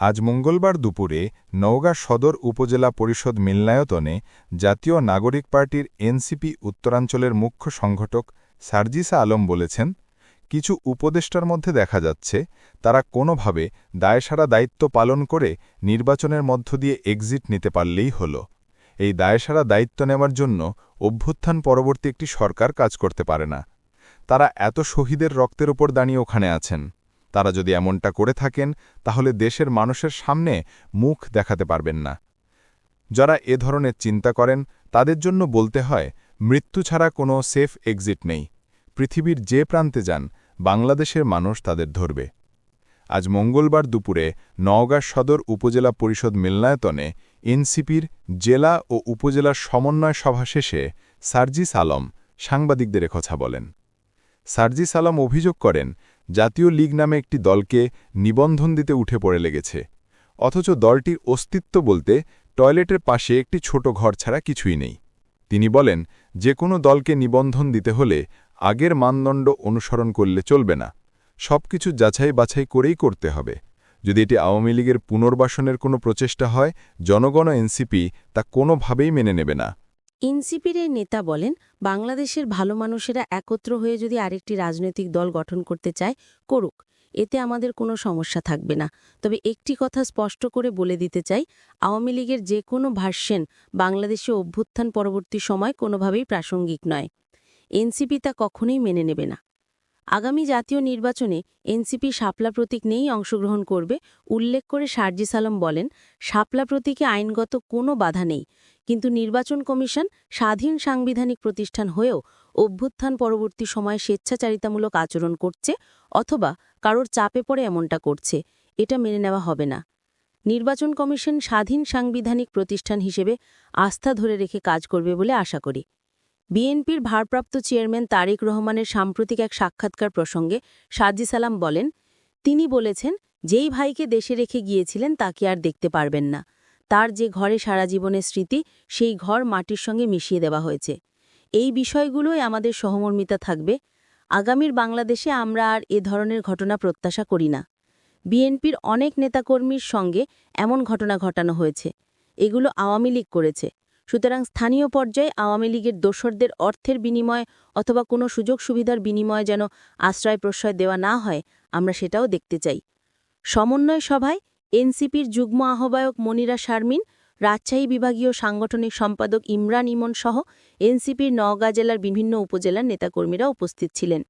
আজ মঙ্গলবার দুপুরে নওগাঁ সদর উপজেলা পরিষদ মিলনায়তনে জাতীয় নাগরিক পার্টির এনসিপি উত্তরাঞ্চলের মুখ্য সংগঠক সার্জিসা আলম বলেছেন, কিছু উপদেষ্টার মধ্যে দেখা যাচ্ছে, তারা কোনোভাবে দায়সারা দায়িত্ব পালন করে নির্বাচনের মধ্য দিয়ে এক্সিট নিতে পারলেই হল। এই দায়সারা দায়িত্ব নেওয়ার জন্য অভ্যুত্থান পরবর্তী একটি সরকার কাজ করতে পারে না। তারা এত শহীদের রক্তের ওপর দাঁড়িয়ে ওখানে আছেন। তারা যদি এমনটা করে থাকেন, তাহলে দেশের মানুষের সামনে মুখ দেখাতে পারবেন না। যারা এ ধরনের চিন্তা করেন, তাদের জন্য বলতে হয়, মৃত্যু ছাড়া কোনো সেফ এক্সিট নেই। পৃথিবীর যে প্রান্তে যান, বাংলাদেশের মানুষ তাদের ধরবে। আজ মঙ্গলবার দুপুরে নওগাঁ সদর উপজেলা পরিষদ মিলনায়তনে এনসিপির জেলা ও উপজেলার সমন্বয় সভা শেষে সার্জিস আলম সাংবাদিকদের কথা বলেন। সার্জিস আলম অভিযোগ করেন জাতীয় লীগ নামে একটি দলকে নিবন্ধন দিতে উঠে পড়ে লেগেছে। অথচ দলটির অস্তিত্ব বলতে টয়লেটের পাশে একটি ছোট ঘর ছাড়া কিছুই নেই। তিনি বলেন যে কোনো দলকে নিবন্ধন দিতে হলে আগের মানদণ্ড অনুসরণ করলে চলবে না। সবকিছু যাচাই বাছাই করেই করতে হবে। যদি এটি আওয়ামী লীগের পুনর্বাসনের কোনো প্রচেষ্টা হয়, জনগণ এনসিপি তা কোনোভাবেই মেনে নেবে না। এনসিপির এই নেতা বলেন, বাংলাদেশের ভালো মানুষেরা একত্র হয়ে যদি আরেকটি রাজনৈতিক দল গঠন করতে চায়, করুক। এতে আমাদের কোনো সমস্যা থাকবে না। তবে একটি কথা স্পষ্ট করে বলে দিতে চাই, আওয়ামী লীগের যে কোনো ভাষ্যেন বাংলাদেশে অভ্যুত্থান পরবর্তী সময় কোনোভাবেই প্রাসঙ্গিক নয়। এনসিপি তা কখনোই মেনে নেবে না। আগামী জাতীয় নির্বাচনে এনসিপি শাপলা প্রতীক নেই অংশগ্রহণ করবে, উল্লেখ করে শারজিস আলম বলেন, শাপলা প্রতীকে আইনগত কোনো বাধা নেই। কিন্তু নির্বাচন কমিশন স্বাধীন সাংবিধানিক প্রতিষ্ঠান হয়েও অভ্যুত্থান পরবর্তী সময়ে স্বেচ্ছাচারিতামূলক আচরণ করছে অথবা কারোর চাপে পড়ে এমনটা করছে, এটা মেনে নেওয়া হবে না। নির্বাচন কমিশন স্বাধীন সাংবিধানিক প্রতিষ্ঠান হিসেবে আস্থা ধরে রেখে কাজ করবে বলে আশা করি। বিএনপির ভারপ্রাপ্ত চেয়ারম্যান তারেক রহমানের সাম্প্রতিক এক সাক্ষাৎকার প্রসঙ্গে সাজি সালাম বলেন, তিনি বলেছেন, যেই ভাইকে দেশে রেখে গিয়েছিলেন তাকে আর দেখতে পারবেন না। তার যে ঘরে সারা জীবনের স্মৃতি, সেই ঘর মাটির সঙ্গে মিশিয়ে দেওয়া হয়েছে। এই বিষয়গুলোই আমাদের সহমর্মিতা থাকবে। আগামীর বাংলাদেশে আমরা আর এ ধরনের ঘটনা প্রত্যাশা করি না। বিএনপির অনেক নেতাকর্মীর সঙ্গে এমন ঘটনা ঘটানো হয়েছে। এগুলো আওয়ামী লীগ করেছে। সুতরাং স্থানীয় পর্যায়ে আওয়ামী লীগের দোসরদের অর্থের বিনিময় অথবা কোনো সুযোগ সুবিধার বিনিময়ে যেন আশ্রয় প্রশ্রয় দেওয়া না হয়, আমরা সেটাও দেখতে চাই। সমন্বয় সভায় এনসিপির যুগ্ম আহ্বায়ক মনিরা শারমিন, রাজশাহী বিভাগীয় সাংগঠনিক সম্পাদক ইমরান ইমন সহ এনসিপির নওগাঁ জেলার বিভিন্ন উপজেলার নেতাকর্মীরা উপস্থিত ছিলেন।